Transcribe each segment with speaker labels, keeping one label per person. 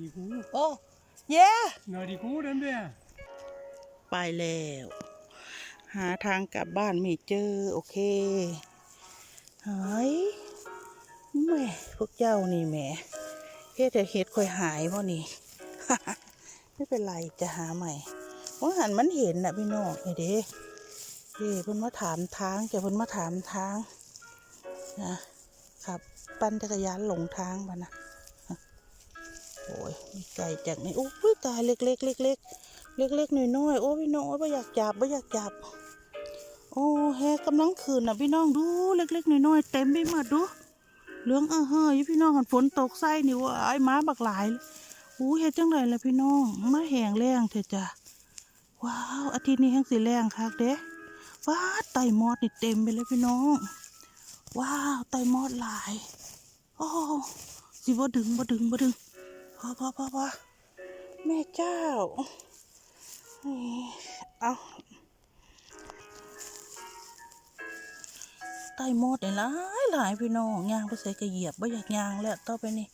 Speaker 1: ดีกู
Speaker 2: โอ้เย่
Speaker 1: หน่อยดีกูเดินเบี้ย
Speaker 2: ไปแล้ว หาทางกลับบ้านไม่เจอ โอเคหายแม่พวกเจ้านี่แหม่เฮ็ดแต่เฮ็ดค่อยหายพ่นี่ไม่เป็นไรจะหาใหม่ว่าหันมันเห็นน่ะพี่น้องเฮ้เด้เฮ้เพิ่นมาถามทางแกเพิ่นมาถามทางนะครับ ปั่นจักรยานหลงทางมานะ โอ้ยมีไก่จากนี่โอ้ยตายเล็กเล็กเล็กเล็กเล็กเล็กๆน้อยๆโอ้พี่น้องโอ้ยไม่อยากจับไม่อยากจับ โอ้แฮกำลังคืนน่ะพี่น้องดูเล็กๆน้อยๆเต็มไปหมดดูเหลืองเออเฮ้ยพี่น้องหันฝนตกใส่นี่ว่าไอ้ม้าบักหลายเลยอู้เฮ็ดจังไรล่ะพี่น้องมาแหงแรงเถอะจ้ะว้าวอาทิตย์นี้แห้งสีแรงคักเด้ว้าไตมอดนี่เต็มไปเลยพี่น้อง ว้าวไตมอดหลาย โอ้สิบ่ดึงบ่ดึงบ่ดึง อพอพอพอแม่เจ้านี่เอาไตหมดเลยหลายหลายพี่น้องยางไปใส่กระเหยียบไม่อยากยางแล้วต่อไปนี่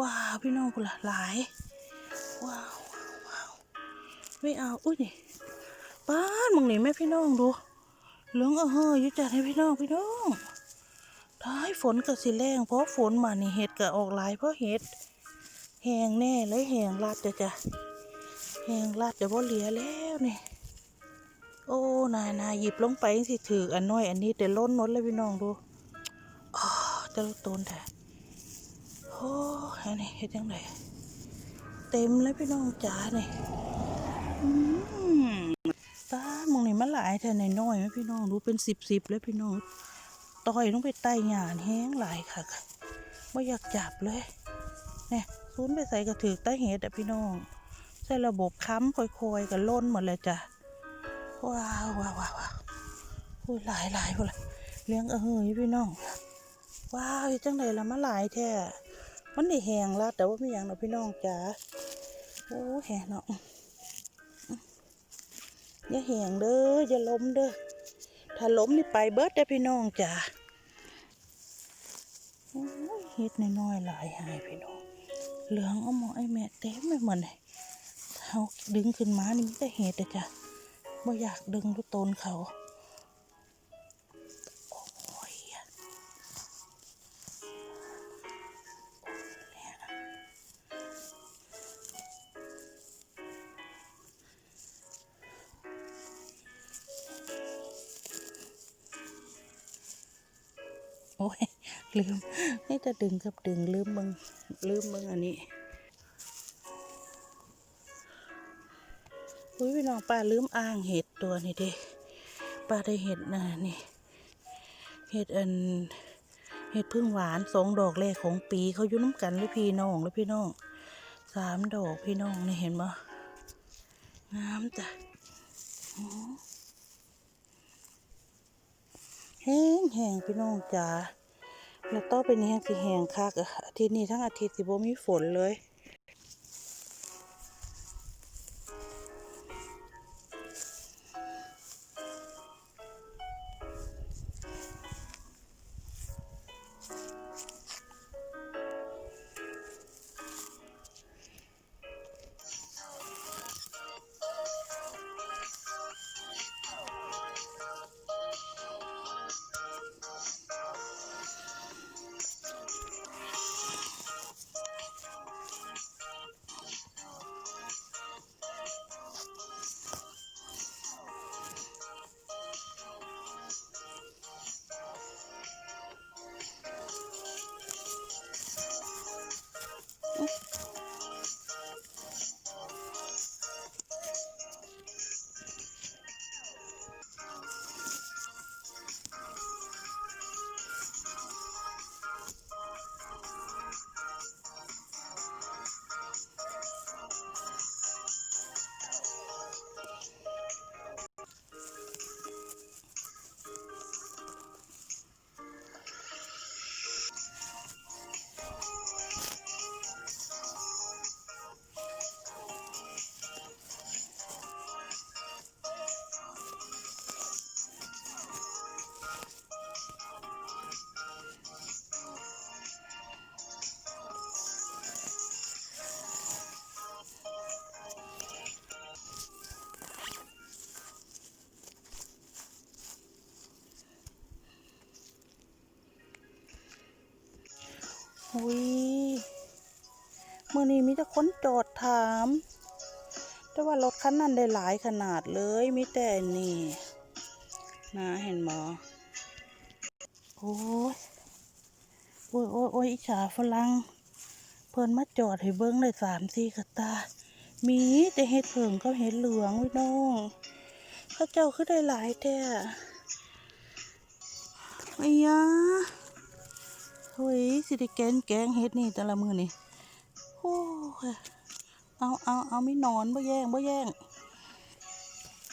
Speaker 2: ว้าวพี่น้องกูละหลายว้าวว้าวไม่เอาอุ้ยนี่ป้านมึงนี่แม่พี่น้องดูเหลืองเออเฮ้ยยุจัดให้พี่น้องพี่น้องท้ายฝนก็สิแรงเพราะฝนมานี่เห็ดก็ออกหลายเพราะเห็ด แหงแน่เลยแหงรัดจะจ้ะแหงรัดจะบ่าเหลือแล้วนี่โอ้นายนายหยิบลงไปสิถืออันน้อยอันนี้แต่ล้นนดเลยพี่น้องดูอ๋อจะลดต้นแท้โอ้อันนี้เฮ็ดยังไงเต็มเลยพี่น้องจ๋าเนี่อืมตามึงนี่มันหลายแท้น้อยไหมพี่น้องดูเป็นสิบสิบเลยพี่น้องต่อยลงไปใต้หญ้าแห้งหลายค่ะไม่อยากจับเลยเนี่ย ซูนไปใส่กระถือใต้เหตุอะพี่น้อง ใส่ระบบค้ำค่อยๆกันล้นหมดเลยจ้ะ ว้าวว้าวว้าวว้าวอุ้ยหลายหลายพอละเลี้ยงเออเฮ้ยพี่น้อง ว้าวจังไดละมาหลายแท้ มันได้แหงละแต่ว่าไม่อย่างเนาะพี่น้องจ๋าโอ้แหงเนาะอย่าแหงเด้ออย่าล้มเด้อถ้าล้มนี่ไปเบิดได้พี่น้องจ๋าโอ้ยเฮ็ดน้อยๆหลายหายพี่น้อง เหลืองเอาหมอไอ้แม่เต็มไปหมดเลยเขาดึงขึ้นมานี่มีแต่เห็ดอะจ้ะไม่อยากดึงทุกต้นเขาโอ้ยอะโอ้ย ลืมนี่จะดึงกับดึงลืมมึงลืมมึงอันนี้อุ้ยพี่น้องป้าลืมอ่างเห็ดตัวนี้เด้ป้าได้เห็ดนะนี่เห็ดอันเห็ดพึ่งหวานสองดอกแรกของปีเขายู่น้ำกันเลยพี่น้องเลยพี่น้องสามดอกพี่น้องนี่เห็นบ่งามจ้ะอื้อแห้งแห้งพี่น้องจ๋า แล้วต่อไปนี้แห้งสิแห้งคักอะอาทิตย์นี้ทั้งอาทิตย์สิบ่มีฝนเลย อุ้ยเมื่อนี้มีแต่คนจอดถาม แต่ว่ารถคันนั้นได้หลายขนาดเลยมีแต่นี่นะเห็นหมอโอ้ยโอ้ยโอ้ยโอ้ยอิจฉาฝรั่งเพิ่นมาจอดให้เบิ้งเลยสามสี่กระตา มีแต่เห็ดเผิงก็เห็ดเหลืองพี่น้องเข้าเจ้าคือได้หลายแท้ไอ้ยา เฮ้ยสิได้แกงแกงเห็ดนี่แต่ละมือนี่โอ้ยเอาเอาเอาไม่นอนบ่แย่งบ่แย่ง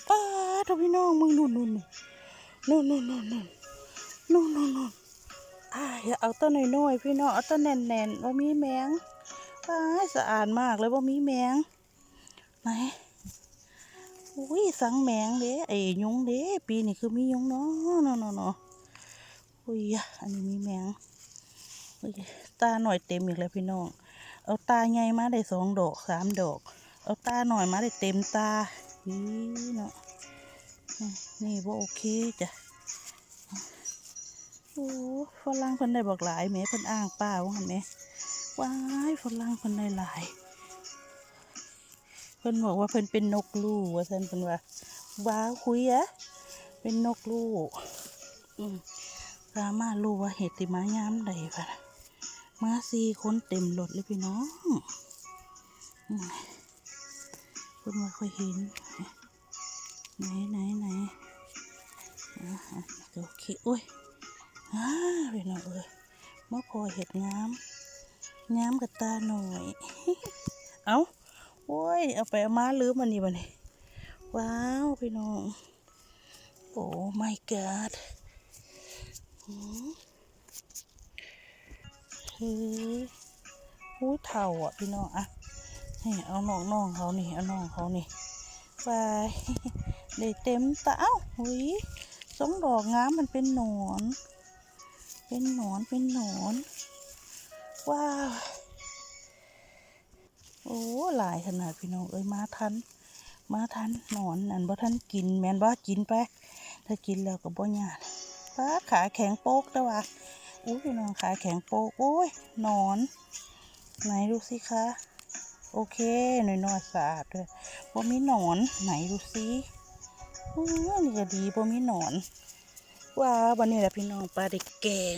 Speaker 2: ป้าทพี่น้องมึงนู่นนู่นนู่นนู่นนู่นนู่นนู่นนู่นนู่นอ่าอย่าเอาต้นน้อยๆพี่น้องเอาต้นแน่นๆว่ามีแมงป้าสะอาดมากเลยว่ามีแมงไหนอุ้ยสังแมงเด้ไอ้ยุงเด้ปีนี้คือมียุงเนาะเนาะเนาะเนาะอุ้ยอะอันนี้มีแมง ตาหน่อยเต็มอีกแล้วพี่น้อง เอาตาใหญ่มาได้สองดอกสามดอก เอาตาหน่อยมาได้เต็มตานี่เนาะ นี่ว่าโอเคจ้ะ โอ้ฝรั่งเพิ่นได้บอกหลายแม่เพิ่นอ้างป้าว่าหั่นแหมว้ายฝรั่งเพิ่นได้หลายเพิ่นบอกว่าเพิ่นเป็นนกลู่ว่าซั่นเพิ่นว่าว้าวคุยอะเป็นนกลู่อืมสามารถรู้ว่าเหติมายามใดพะนะ มาสี่คนเต็มรถเลยพี่น้องอืมเพิ่นมาค่อยเห็น ไหนไหนไหนโอเคโอ้ยอ่าพี่น้องเอ้ยมาพอเห็ดงามงามกับตาหน่อย เอาโอ้ย เอาไปเอามาลืมมันนี่บันนี่ว้าว พี่น้อง โอ้ my god อืม เฮ้ยหูเท่าอะพี่น้องอะนี่เอาน้องน้องเขานี่เอาน้องเขานี่ไปได้เต็มตาเอ้าหุยสองดอกงามมันเป็นหนอน เป็นหนอนเป็นหนอนว้าวโอ้หลายขนาดพี่น้องเอ้ยมาทัน มาทันหนอนอันบ่ทันกินแมนบ่กินไปถ้ากินแล้วก็บ่ยากป้าขาแข็งโป๊กแต่ว่า อุ้ยพี่น้องขาแข็งโป๊กโอ้ยหนอน ไหนดูสิคะ โอเคหน่อยนอยสะอาดด้วยบ่มีหนอน ไหนดูสิอู้นี่ก็ดีบ่มีหนอนว้าววันนี้แหละพี่น้องปลาเด็กแกง